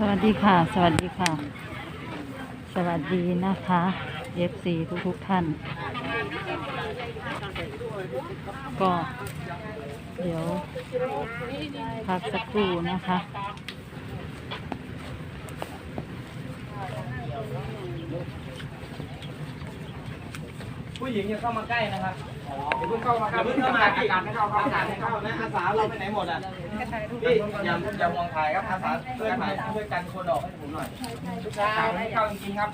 สวัสดีค่ะ สวัสดีค่ะ สวัสดีนะคะ FC ทุกทุกท่าน ก็เดี๋ยวพักสักครู่นะคะผู้หญิงอย่าเข้ามาใกล้นะครับ อย่าเพิ่งเข้ามาครับอย่าเพิ่งเข้ามาอากาศไม่เข้าครับอากาศไม่เข้านะอาสาเราไปไหนหมดอะพี่อย่าอย่ามองถ่ายครับอาสาช่วยถ่ายช่วยกันคนออกให้ผมหน่อยอากาศไม่เข้าจริงๆครับ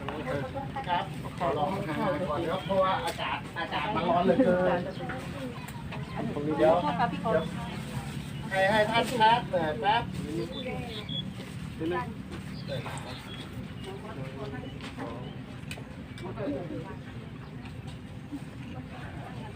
ครับขอร้องให้เข้าก่อนครับเพราะว่าอากาศอากาศมันร้อนเหลือเกินเดียวเดี๋ยวให้ให้ท่านแป๊บเปิ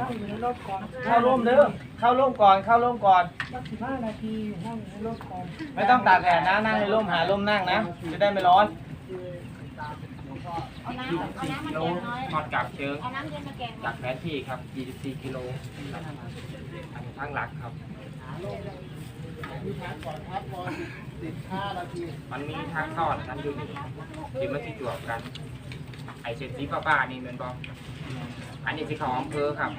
ดแป๊บเข้าร่มเด้อเข้าร่มก่อนเข้าร่มก่อนไม่ต้องตากแดดนะนั่งในร่มหาร่มนั่งนะจะได้ไม่ร้อนเอาน้ำเอาน้ำมาแกงน้อยทอดกาบเชิงเอาน้ำเย็นมาแกงจากแผนที่ครับ24กิโลอันทางหลักครับที่พักก่อนครับรอสิบห้านาทีมันมีทางทอดนั้นอยู่นี่ที่มันที่จวบกัน ไอเศษสีฟ้าๆนี่แมันบอก อันนี้สีของอำเภอครับ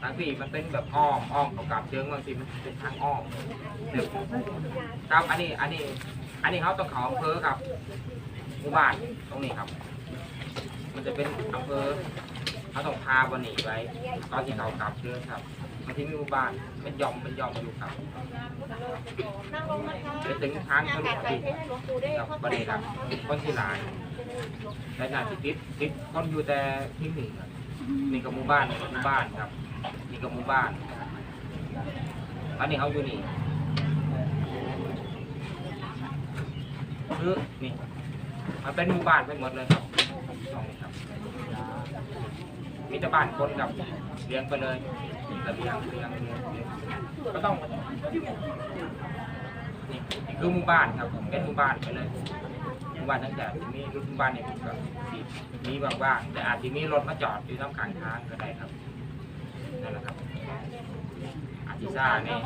ทางพี่มันเป็นแบบอ้อมอ้อมเขากลับเชิงบางทีมันเป็นทางอ้อมเดี๋ยวครับอันนี้อันนี้ อันนี้เขาต้องเขาอำเภอครับหมู่บ้านตรงนี้ครับ มันจะเป็นอำเภอเขาต้องพาบนหนีไว้ ตอนที่เขากลับเชิงครับมาที่หมู่บ้านเป็นยอมเป็นยอมอยู่ครับไปถึงทางอากาศไปที่ให้หลวงปู่ได้กับเข้าประใจเด็นครับคนที่หลายแต่นาที่ติดติดคนอยู่แต่ที่หนึ่งครับ นี่กับหมู่บ้านนี่กับหมู่บ้านครับนี่กับหมู่บ้านตอนนี้เขาอยู่นี่คือนี่มันเป็นหมู่บ้านไปหมดเลยครับตรงนี้ครับมีแต่บ้านคนกับเลี้ยงไปเลยระเบียงเลี้ยงเลี้ยงเลี้ยงก็ต้องนี่นี่คือหมู่บ้านครับเป็นหมู่บ้านไปเลย หมู่บ้านตั้งแต่ที่มีรถหมู่บ้านเนี่ยก็มีบางว่างแต่อาจจะมีรถมาจอดอยู่ตามกลางทางก็ได้ครับนั่นแหละครับอาจจะซ่าเนี่ย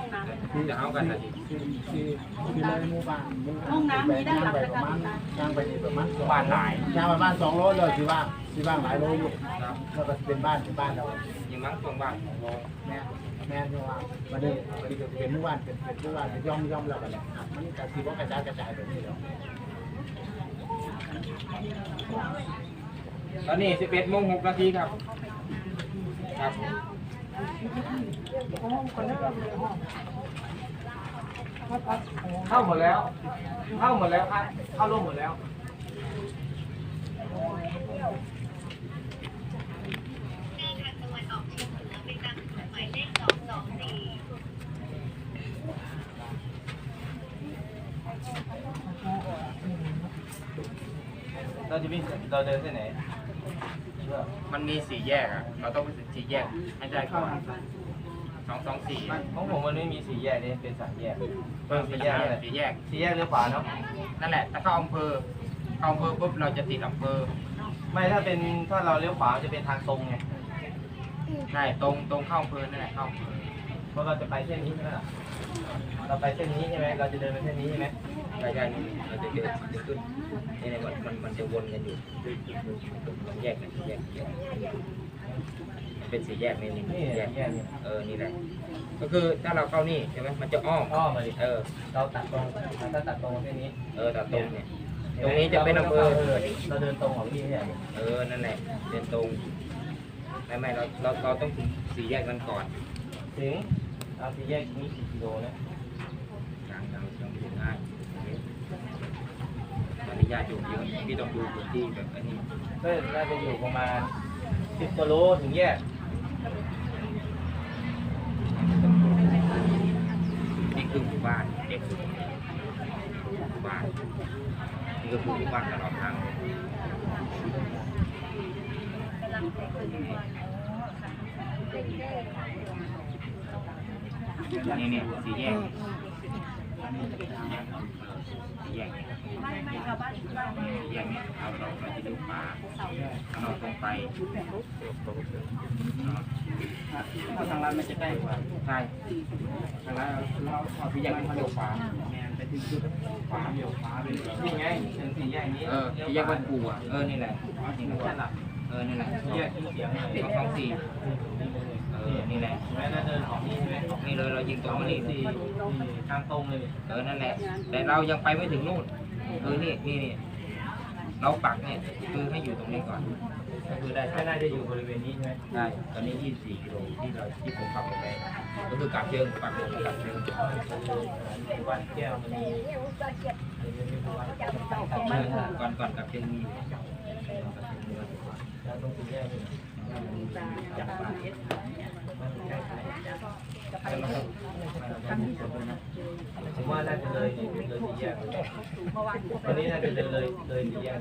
แต่เขากันอาจจะคือคือคือเลยหมู่บ้านห้องน้ำมีด้านหลังประมาณย่างไปนี่ประมาณบ้านหลายย่างประมาณสองโลเลยที่ว่างที่ว่างหลายโลอยู่ครับแล้วก็เป็นบ้านเป็นบ้านเราอยังมั้งตรงบ้านของเราแม่แม่ที่ว่าวันนี้วันนี้ก็เป็นหมู่บ้านเป็นเป็นหมู่บ้านย่อมย่อมแล้วกันเลยครับมันก็คือว่ากระจายกระจายแบบนี้แล้ว ตอนนี้11โมง6นาทีครับ ครับเข้าหมดแล้ว เข้าหมดแล้วครับ เข้าร่วมหมดแล้ว เราจะวิ่งเราเดินเส้นไหนมันมีสี่แยกอะเราต้องไปถึงสี่แยกให้ได้ก่อนสองสองสี่ของผมมันไม่มีสี่แยกนี่เป็นสามแยกเพิ่มสี่แยกสี่แยกสี่แยกเลี้ยวขวาเนาะนั่นแหละถ้าเข้าอำเภอเข้าอำเภอปุ๊บเราจะติดอำเภอ ไม่ถ้าเป็นถ้าเราเลี้ยวขวาจะเป็นทางตรงไงใช่ตรงตรงเข้าอำเภอนั่นแหละเข้าอำเภอเพ ราะเราจะไปเส้นนี้ใช่ไหมล่ะเราไปเส้นนี้ใช่ไหมเราจะเดินไปเส้นนี้ใช่ไหมใช่ใช่นี่เราจะเดินจะขึ้นนี่เนี่ยมันมันมันจะวนกันอยู่มันแยกกันแยกแยกเป็นสี่แยกนี่นี่แยกแยกเออนี่แหละก็คือถ้าเราเข้านี่ใช่ไหมมันจะอ้อมอ้อมมาดิเออ เราตัดตรงถ้าตัดตรงเส้นนี้ เออตัดตรงเนี่ยตรงนี้จะเป็นอำเภอเราเดินตรงของพี่เนี่ยเออนั่นแหละเดินตรงไม่ไม่เราเราเราต้องถึงสี่แยกนั้นก่อน ถึง เอาสี่แยกนี้กี่กิโลนะกลางเราต้องถึงง่ายตอนนี้ญาติอยู่เยอะพี่ต้องดูพื้นที่แบบอันนี้ก็น่าจะอยู่ประมาณสิบกิโลถึงแยกนี่คือหมู่บ้านเด็กหมู่บ้านนี่ก็คือหมู่บ้านตลอดทางเลย กำลังไปขึ้น นี่เนี่ยสี่แยกสี่แยกเนี่ยสี่แยกเนี่ยเราเราเราจะดูขวาเราตรงไปเพราะทางร้านมันจะใกล้กว่าใช่ทางร้านเราเอาสี่แยกมันเลี้ยวขวาไปถึงจุดขวาเลี้ยวขวาไปเลยนี่ไงถึงสี่แยกนี้เออสี่แยกวันกูอะเออนี่แหละนี่แหละเออนี่แหละสี่แยกที่เสียงสองสองสี่เออ นี่แหละแม่น่าเดินออกนี่ใช่ไหมออกนี่เลยเรายิงตรงมานี่สี่ทางตรงเลยเออนั่นแหละ แต่เรายังไปไม่ถึงนู่นคือนี่นี่นี่เราปักเนี่ยคือให้อยู่ตรงนี้ก่อนก็คือได้ไม่น่าจะอยู่บริเวณนี้ใช่ไหมได้ตอนนี้ 24กิโลที่เราที่ผมขับลงไปก็คือกลับเชิงปักลงกลับเชิงวันแก้วมันมีก่อนก่อนกลับเชิงมีแล้วต้องแยกจับ ผมว่าน่าจะเลยเลยสี่แยกตอนนี้น่าจะเลยเลยเลยสี่แยก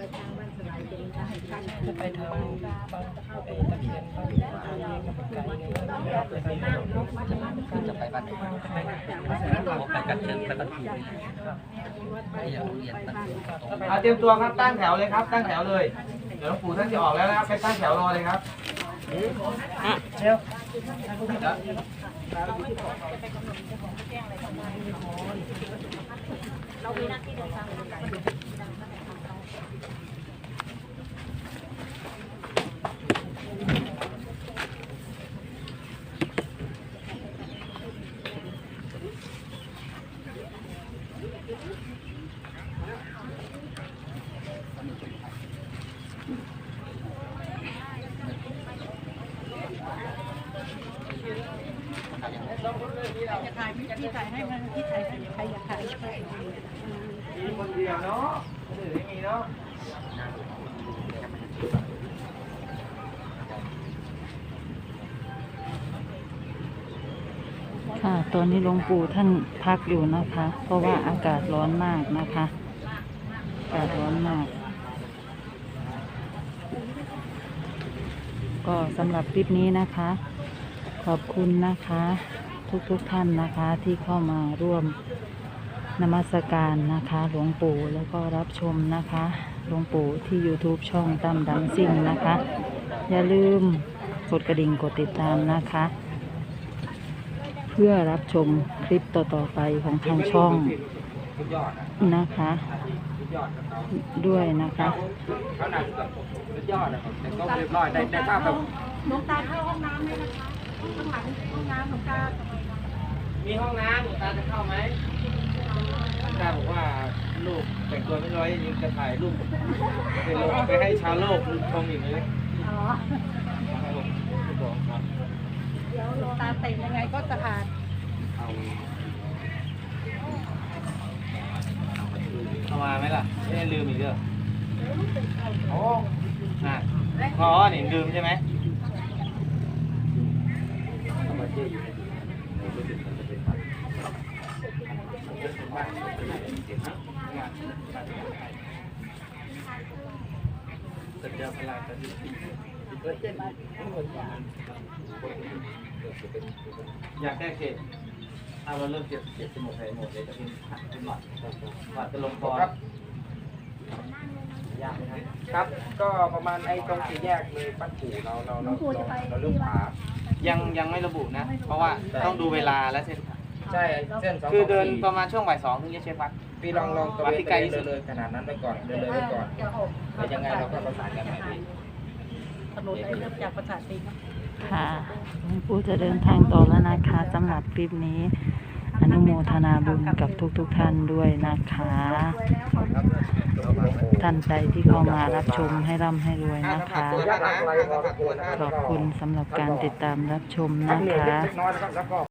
จะไปทางบ้างไอ้าไปตะเคียนบางอะไกับไก่เนี่ยจะไปบ้านไปกันเชิงไปกันขี่เอาเตรียมตัวครับตั้งแถวเลยครับ ตั้งแถวเลย เดี๋ยวหลวงปู่ท่านจะออกแล้วนะครับไปตั้งแถวรอเลยครับเร็วเรามีหน้าที่เดินทาง ไปมีคนเดียวเนาะคนอื่นไม่มีเนาะค่ะ ตอนนี้หลวงปู่ท่านพักอยู่นะคะ เพราะว่าอากาศร้อนมากนะคะ อากาศร้อนมาก ก็สำหรับคลิปนี้นะคะ ขอบคุณนะคะ ทุกๆทท่านนะคะที่เข้ามาร่วมนมัสการนะคะหลวงปู่แล้วก็รับชมนะคะหลวงปู่ที่ YouTube ช่องตั้มดังซิ่งนะคะ อย่าลืมกดกระดิ่งกดติดตามนะคะ เพื่อรับชมคลิปต่อๆไปของทางช่องสุดยอดอะนะคะสุดยอดครับเขาด้วยนะคะเขาหนักแบบสุดยอดอะครับแต่ก็เรียบร้อยได้ได้ภาพแบบหลวงตาเข้าห้องน้ำไหมนะคะข้างหลังห้องน้ำหลวงตา มีห้องน้ำหลวงตาจะเข้าไหมหลวงตาบอกว่าลูกแต่งตัวไม่ร้อยยังจะถ่ายรูปไปลงไปให้ชาวโลกชมอีกเลยอ๋อเดี๋ยวหลวงตาแต่งยังไงก็สะอาดเอามาไหมล่ะไม่ลืมอีกเด้อโอ้น่ะอ๋อนี่ลืมใช่ไหม อยากแก้เข็ดถ้าเราเริ่มเก็บเก็บสมุดใส่หมดเลยจะเป็นเป็นหลอดหลอดจะลงคอครับ ยากไหมครับครับ ก็ประมาณไอ้ตรงสี่แยกเลยบ้านปู่เราเราเราเราเราเลือกผายังยังไม่ระบุนะ เพราะว่าต้องดูเวลาและเส้นทางใช่เส้นสองคือเดินสงสี่ประมาณช่วงบ่ายสองถึงจะเช็ควัด พี่ลองลองตัววัดที่ใกล้ที่เลสุยดเลยขนาดนั้นไปก่อนเดินเลยไปก่อนแล้วยังไงเราก็ประสานกันใหม่พี่ถนนไอ้เริ่มจากประสาทตีนค่ะหลวงปู่จะเดินทางต่อแล้วนะคะสำหรับคลิปนี้ อนุโมทนาบุญกับทุกๆทท่านด้วยนะคะท่านใจที่เข้ามารับชมให้ร่ำให้รวยนะคะยากอะไรพอสมควรนะครับขอบคุณสำหรับการติดตามรับชมครับนะเหนื่อยคะเล็กน้อยนะครับแล้วก็